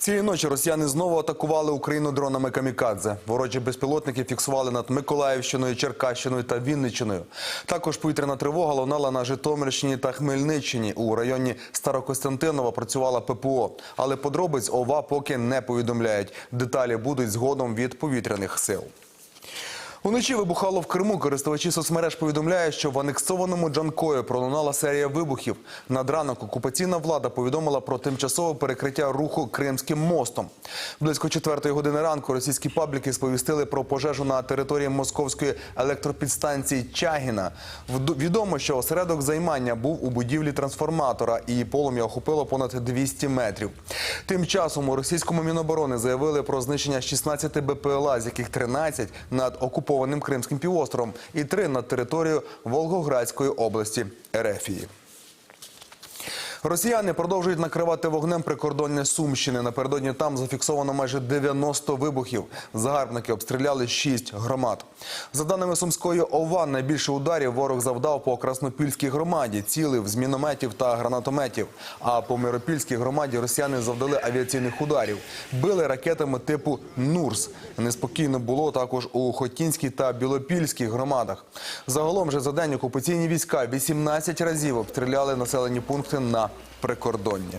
Цієї ночі росіяни знову атакували Україну дронами камікадзе. Ворожі безпілотники фіксували над Миколаївщиною, Черкащиною та Вінниччиною. Також повітряна тривога лунала на Житомирщині та Хмельниччині. У районі Старокостянтинова працювала ППО. Але подробиць ОВА поки не повідомляють. Деталі будуть згодом від повітряних сил. Уночі вибухало в Криму. Користувачі соцмереж повідомляють, що в анексованому Джанкої пролунала серія вибухів. Над ранок окупаційна влада повідомила про тимчасове перекриття руху Кримським мостом. Близько четвертої години ранку російські пабліки сповістили про пожежу на території московської електропідстанції Чагіна. Відомо, що осередок займання був у будівлі трансформатора, і полум'я охопило понад 200 метрів. Тим часом у російському міноборони заявили про знищення 16 БПЛА, з яких 13 над окупованим Кримським півостровом і три над територією Волгоградської області Ерефії. Росіяни продовжують накривати вогнем прикордоння Сумщини. Напередодні там зафіксовано майже 90 вибухів. Загарбники обстріляли 6 громад. За даними Сумської ОВА, найбільше ударів ворог завдав по Краснопільській громаді, цілив з мінометів та гранатометів. А по Миропільській громаді росіяни завдали авіаційних ударів. Били ракетами типу «Нурс». Неспокійно було також у Хотінській та Білопільській громадах. Загалом же за день окупаційні війська 18 разів обстріляли населені пункти на прикордонні.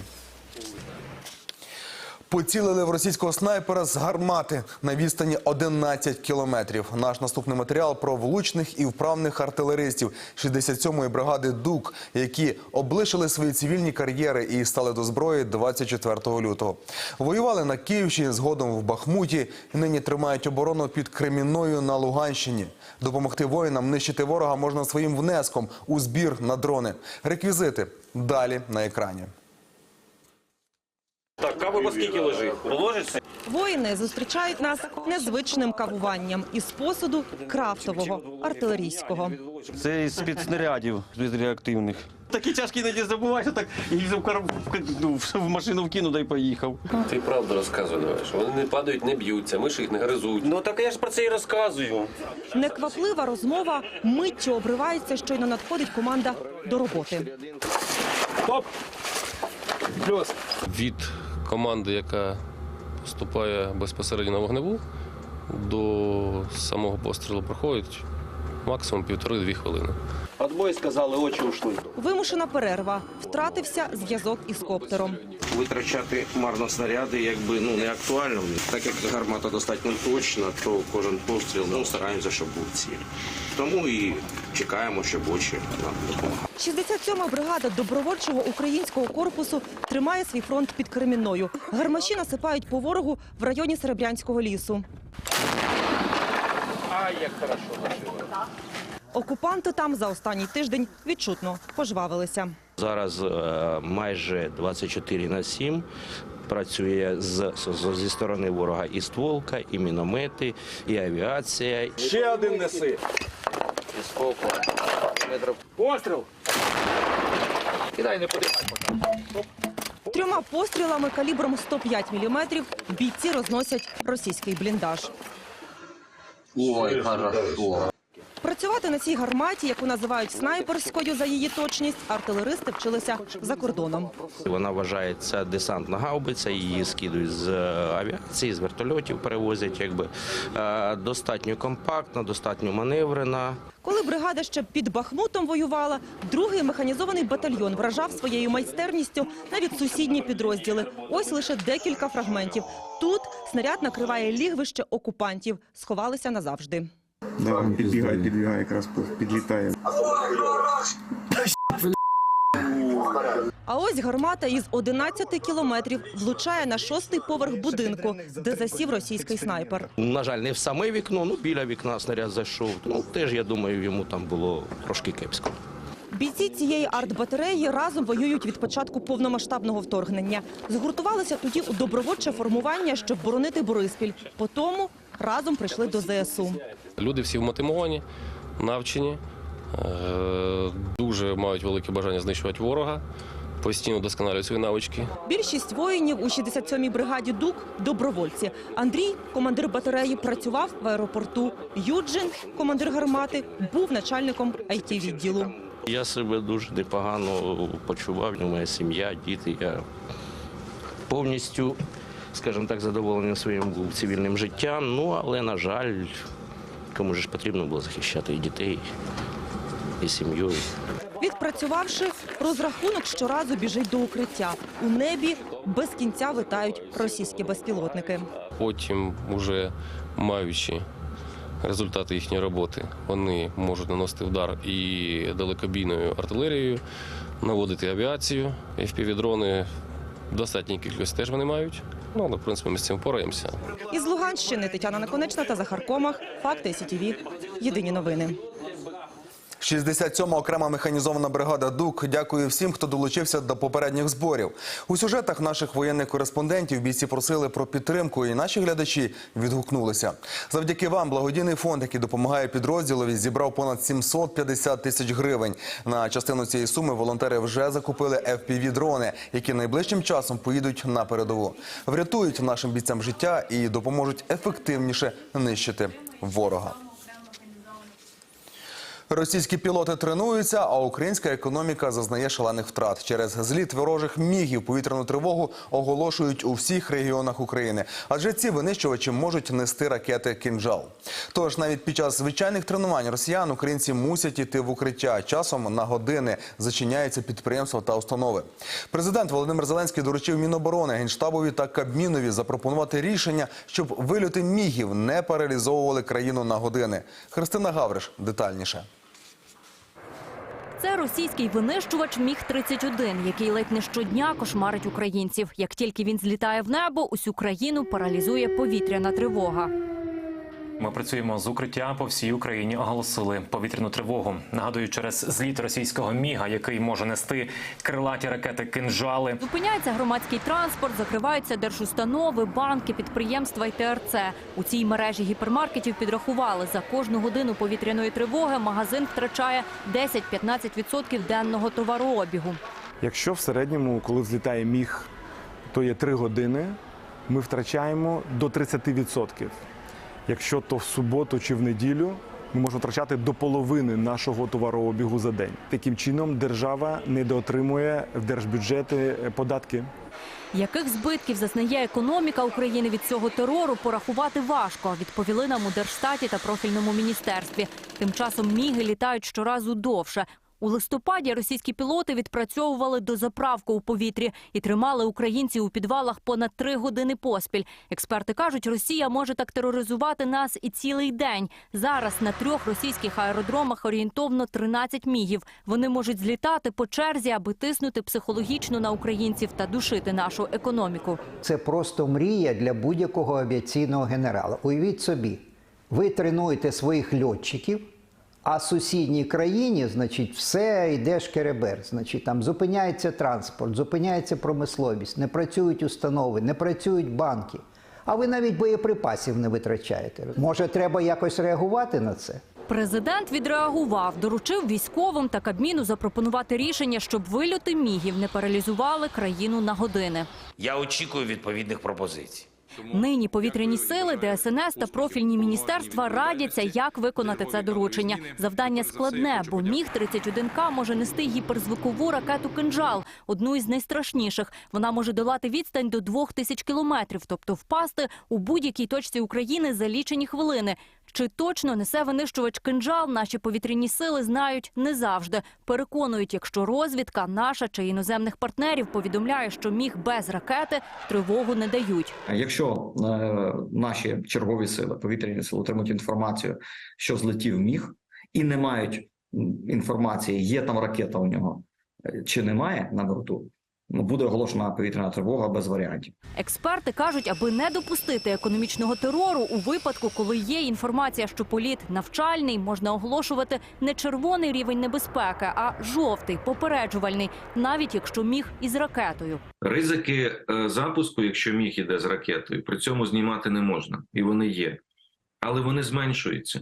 Поцілили в російського снайпера з гармати на відстані 11 кілометрів. Наш наступний матеріал про влучних і вправних артилеристів 67-ї бригади ДУК, які облишили свої цивільні кар'єри і стали до зброї 24 лютого. Воювали на Київщині, згодом в Бахмуті. Нині тримають оборону під Кремінною на Луганщині. Допомогти воїнам нищити ворога можна своїм внеском у збір на дрони. Реквізити далі на екрані. Так, кави по скільки лежить? Положиться? Воїни зустрічають нас незвичним кавуванням із посуду крафтового артилерійського. Це із під снарядів реактивних. Такі чашки іноді забуваєш, так і в, кар... ну, в машину вкинув, да й поїхав. Ти правду що вони не падають, не б'ються, миші їх не гризуть. Ну так я ж про це і розказую. Некваплива розмова миттю обривається, щойно надходить команда до роботи. Від команди, яка поступає безпосередньо на вогневу, до самого пострілу проходить максимум півтори-дві хвилини. Отбой сказали, очі ушли. Вимушена перерва. Втратився зв'язок із коптером. Витрачати марно снаряди якби ну не актуально. Так як гармата достатньо точна, то кожен постріл ну стараємося, щоб був ціль. Тому і чекаємо, щоб очі нам допомагали. 67-ма бригада добровольчого українського корпусу тримає свій фронт під Кремінною. Гармаші насипають по ворогу в районі Серебрянського лісу. Окупанти там за останній тиждень відчутно пожвавилися. Зараз е, майже 24 на 7 працює з, з- зі сторони ворога і стволка, і міномети, і авіація. Ще один неси. Постріл. Трьома пострілами калібром 105 мм бійці розносять російський бліндаж. Ой, хорошо. Працювати на цій гарматі, яку називають снайперською за її точність, артилеристи вчилися за кордоном. Вона вважається десантна гаубиця, її скидують з е, авіації, з вертольотів перевозять. Якби Е, достатньо компактна, достатньо маневрена. Коли бригада ще під Бахмутом воювала, другий механізований батальйон вражав своєю майстерністю навіть сусідні підрозділи. Ось лише декілька фрагментів. Тут снаряд накриває лігвище окупантів. Сховалися назавжди. Да, підбігає, підбігає, якраз підлітає. А ось гармата із 11 кілометрів влучає на шостий поверх будинку, де засів російський снайпер. На жаль, не в саме вікно, ну біля вікна снаряд зайшов. Ну теж я думаю, йому там було трошки кепсько. Бійці цієї артбатареї разом воюють від початку повномасштабного вторгнення. Згуртувалися тоді у добровольче формування, щоб боронити Бориспіль. Потому разом прийшли до ЗСУ. Люди всі вмотивовані, навчені, е, дуже мають велике бажання знищувати ворога, постійно досконалюють свої навички. Більшість воїнів у 67-й бригаді ДУК – добровольці. Андрій, командир батареї, працював в аеропорту. Юджин, командир гармати, був начальником IT-відділу. Я себе дуже непогано почував. У мене сім'я, діти. Я повністю скажімо так, задоволені своїм цивільним життям. Ну, але, на жаль, кому ж потрібно було захищати і дітей, і сім'ю. Відпрацювавши, розрахунок щоразу біжить до укриття. У небі без кінця витають російські безпілотники. Потім, уже маючи результати їхньої роботи, вони можуть наносити удар і далекобійною артилерією, наводити авіацію, FPV-дрони в достатній кількості теж вони мають. Ну, але, в принципі, ми з цим впораємося. Із Луганщини Тетяна Наконечна та Захар Комах. Факти СІТІВІ. Єдині новини. 67-ма окрема механізована бригада ДУК дякує всім, хто долучився до попередніх зборів. У сюжетах наших воєнних кореспондентів бійці просили про підтримку, і наші глядачі відгукнулися. Завдяки вам благодійний фонд, який допомагає підрозділові, зібрав понад 750 тисяч гривень. На частину цієї суми волонтери вже закупили FPV-дрони, які найближчим часом поїдуть на передову, врятують нашим бійцям життя і допоможуть ефективніше нищити ворога. Російські пілоти тренуються, а українська економіка зазнає шалених втрат. Через зліт ворожих мігів повітряну тривогу оголошують у всіх регіонах України. Адже ці винищувачі можуть нести ракети «Кінжал». Тож навіть під час звичайних тренувань росіян українці мусять іти в укриття. Часом на години зачиняються підприємства та установи. Президент Володимир Зеленський доручив Міноборони, Генштабові та Кабмінові запропонувати рішення, щоб вильоти мігів не паралізовували країну на години. Христина Гавриш детальніше. Це російський винищувач Міг-31, який ледь не щодня кошмарить українців. Як тільки він злітає в небо, усю країну паралізує повітряна тривога. Ми працюємо з укриття по всій Україні. Оголосили повітряну тривогу. Нагадую, через зліт російського міга, який може нести крилаті ракети кинжали. Зупиняється громадський транспорт, закриваються держустанови, банки, підприємства і ТРЦ. У цій мережі гіпермаркетів підрахували за кожну годину повітряної тривоги. Магазин втрачає 10-15% денного товарообігу. Якщо в середньому, коли взлітає міг, то є 3 години, ми втрачаємо до 30%. Якщо то в суботу чи в неділю, ми можемо втрачати до половини нашого товарообігу за день. Таким чином, держава недоотримує в держбюджети е, податки. Яких збитків зазнає економіка України від цього терору, порахувати важко, відповіли нам у Держстаті та профільному міністерстві. Тим часом міги літають щоразу довше. У листопаді російські пілоти відпрацьовували дозаправку у повітрі і тримали українців у підвалах понад три години поспіль. Експерти кажуть, Росія може так тероризувати нас і цілий день. Зараз на трьох російських аеродромах орієнтовно 13 мігів. Вони можуть злітати по черзі, аби тиснути психологічно на українців та душити нашу економіку. Це просто мрія для будь-якого авіаційного генерала. Уявіть собі, ви тренуєте своїх льотчиків, а сусідній країні, значить, все йде шкеребер. Значить, там зупиняється транспорт, зупиняється промисловість, не працюють установи, не працюють банки. А ви навіть боєприпасів не витрачаєте. Може, треба якось реагувати на це? Президент відреагував, доручив військовим та Кабміну запропонувати рішення, щоб вильоти мігів не паралізували країну на години. Я очікую відповідних пропозицій. Нині повітряні сили, ДСНС та профільні міністерства радяться, як виконати це доручення. Завдання складне, бо міг 31 к може нести гіперзвукову ракету «Кинжал», одну із найстрашніших. Вона може долати відстань до 2000 кілометрів, тобто впасти у будь-якій точці України за лічені хвилини. Чи точно несе винищувач кинджал? Наші повітряні сили знають не завжди. Переконують, якщо розвідка наша чи іноземних партнерів повідомляє, що міг без ракети тривогу не дають. Якщо е, наші чергові сили, повітряні сили отримують інформацію, що злетів міг, і не мають інформації, є там ракета у нього е, чи немає на борту, буде оголошена повітряна тривога без варіантів. Експерти кажуть, аби не допустити економічного терору у випадку, коли є інформація, що політ навчальний, можна оголошувати не червоний рівень небезпеки, а жовтий, попереджувальний, навіть якщо міг із ракетою. Ризики е, запуску, якщо міг іде з ракетою, при цьому знімати не можна, і вони є. Але вони зменшуються,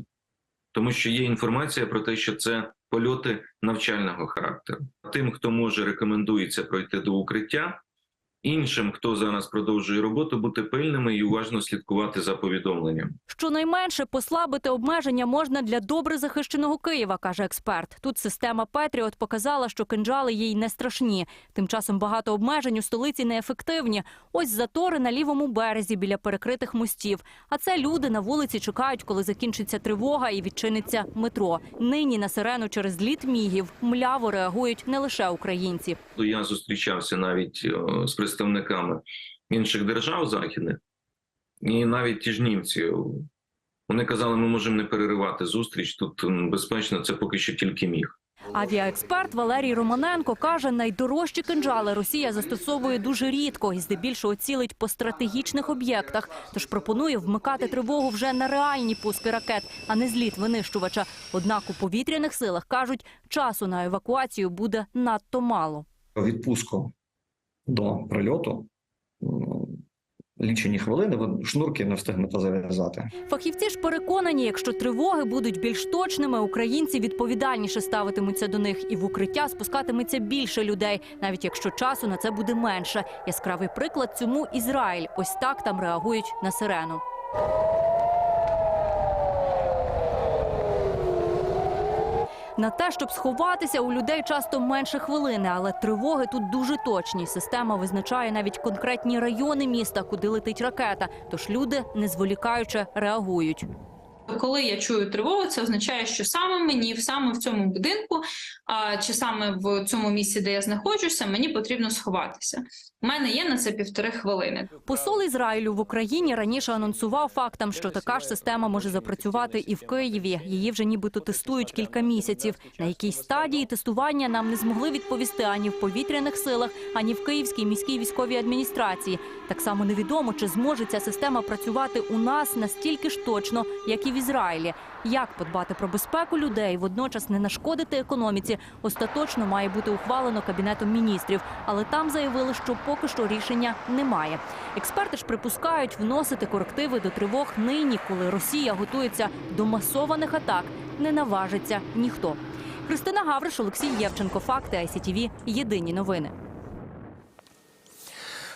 тому що є інформація про те, що це польоти навчального характеру. Тим, хто може, рекомендується пройти до укриття іншим, хто зараз продовжує роботу, бути пильними і уважно слідкувати за повідомленням. Щонайменше послабити обмеження можна для добре захищеного Києва, каже експерт. Тут система Петріот показала, що кинджали їй не страшні. Тим часом багато обмежень у столиці неефективні. Ось затори на лівому березі біля перекритих мостів. А це люди на вулиці чекають, коли закінчиться тривога і відчиниться метро. Нині на сирену через літ мігів мляво реагують не лише українці. Я зустрічався навіть е, з представниками інших держав західних, і навіть ті ж німці. Вони казали, ми можемо не переривати зустріч. Тут безпечно, це поки що тільки міг. Авіаексперт Валерій Романенко каже, найдорожчі кинджали Росія застосовує дуже рідко і здебільшого цілить по стратегічних об'єктах. Тож пропонує вмикати тривогу вже на реальні пуски ракет, а не зліт винищувача. Однак у повітряних силах кажуть, часу на евакуацію буде надто мало. Відпуску до прильоту лічені хвилини, ви шнурки не встигнете зав'язати. Фахівці ж переконані, якщо тривоги будуть більш точними, українці відповідальніше ставитимуться до них, і в укриття спускатиметься більше людей, навіть якщо часу на це буде менше. Яскравий приклад цьому Ізраїль. Ось так там реагують на сирену. На те, щоб сховатися, у людей часто менше хвилини, але тривоги тут дуже точні. Система визначає навіть конкретні райони міста, куди летить ракета. Тож люди, не зволікаючи, реагують. Коли я чую тривогу, це означає, що саме мені, саме в цьому будинку, а, чи саме в цьому місці, де я знаходжуся, мені потрібно сховатися. У мене є на це півтори хвилини. Посол Ізраїлю в Україні раніше анонсував фактам, що така ж система може запрацювати і в Києві. Її вже нібито тестують кілька місяців. На якій стадії тестування нам не змогли відповісти ані в повітряних силах, ані в Київській міській військовій адміністрації. Так само невідомо, чи зможе ця система працювати у нас настільки ж точно, як і в Ізраїлі. Як подбати про безпеку людей, водночас не нашкодити економіці, остаточно має бути ухвалено кабінетом міністрів. Але там заявили, що поки що рішення немає. Експерти ж припускають вносити корективи до тривог нині, коли Росія готується до масованих атак. Не наважиться ніхто. Христина Гавриш, Олексій Євченко. Факти ICTV. Єдині новини.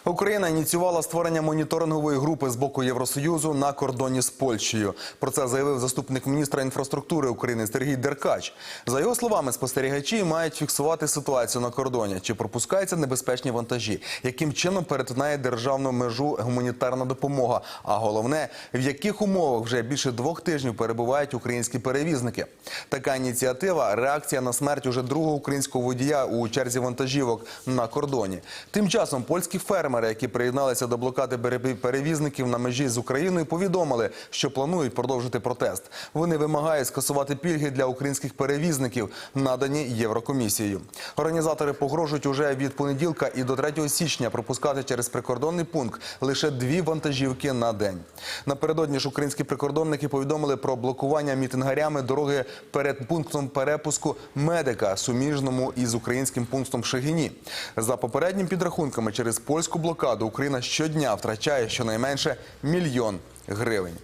Україна ініціювала створення моніторингової групи з боку Євросоюзу на кордоні з Польщею. Про це заявив заступник міністра інфраструктури України Сергій Деркач. За його словами, спостерігачі мають фіксувати ситуацію на кордоні, чи пропускаються небезпечні вантажі, яким чином перетинає державну межу гуманітарна допомога. А головне, в яких умовах вже більше двох тижнів перебувають українські перевізники. Така ініціатива реакція на смерть уже другого українського водія у черзі вантажівок на кордоні. Тим часом польські фермери, які приєдналися до блокади перевізників на межі з Україною, повідомили, що планують продовжити протест. Вони вимагають скасувати пільги для українських перевізників, надані Єврокомісією. Організатори погрожують уже від понеділка і до 3 січня пропускати через прикордонний пункт лише дві вантажівки на день. Напередодні ж українські прикордонники повідомили про блокування мітингарями дороги перед пунктом перепуску медика суміжному із українським пунктом в Шегині. За попередніми підрахунками, через польську блокаду Україна щодня втрачає щонайменше мільйон гривень.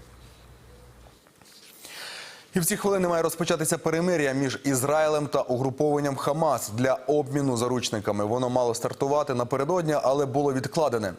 І в ці хвилини має розпочатися перемир'я між Ізраїлем та угрупованням Хамас для обміну заручниками. Воно мало стартувати напередодні, але було відкладене.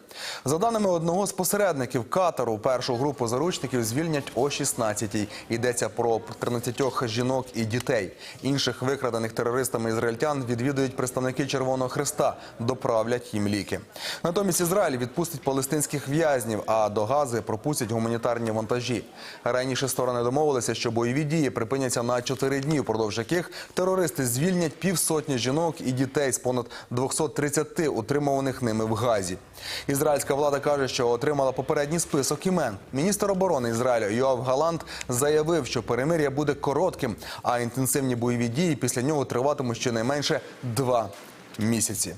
За даними одного з посередників Катару, першу групу заручників звільнять о 16-й. Йдеться про 13 жінок і дітей. Інших викрадених терористами ізраїльтян відвідують представники Червоного Христа, доправлять їм ліки. Натомість Ізраїль відпустить палестинських в'язнів, а до Гази пропустять гуманітарні вантажі. Раніше сторони домовилися, що дії припиняться на 4 дні, впродовж яких терористи звільнять півсотні жінок і дітей з понад 230 утримуваних ними в Газі. Ізраїльська влада каже, що отримала попередній список імен. Міністр оборони Ізраїля Йоав Галант заявив, що перемир'я буде коротким, а інтенсивні бойові дії після нього триватимуть щонайменше два місяці.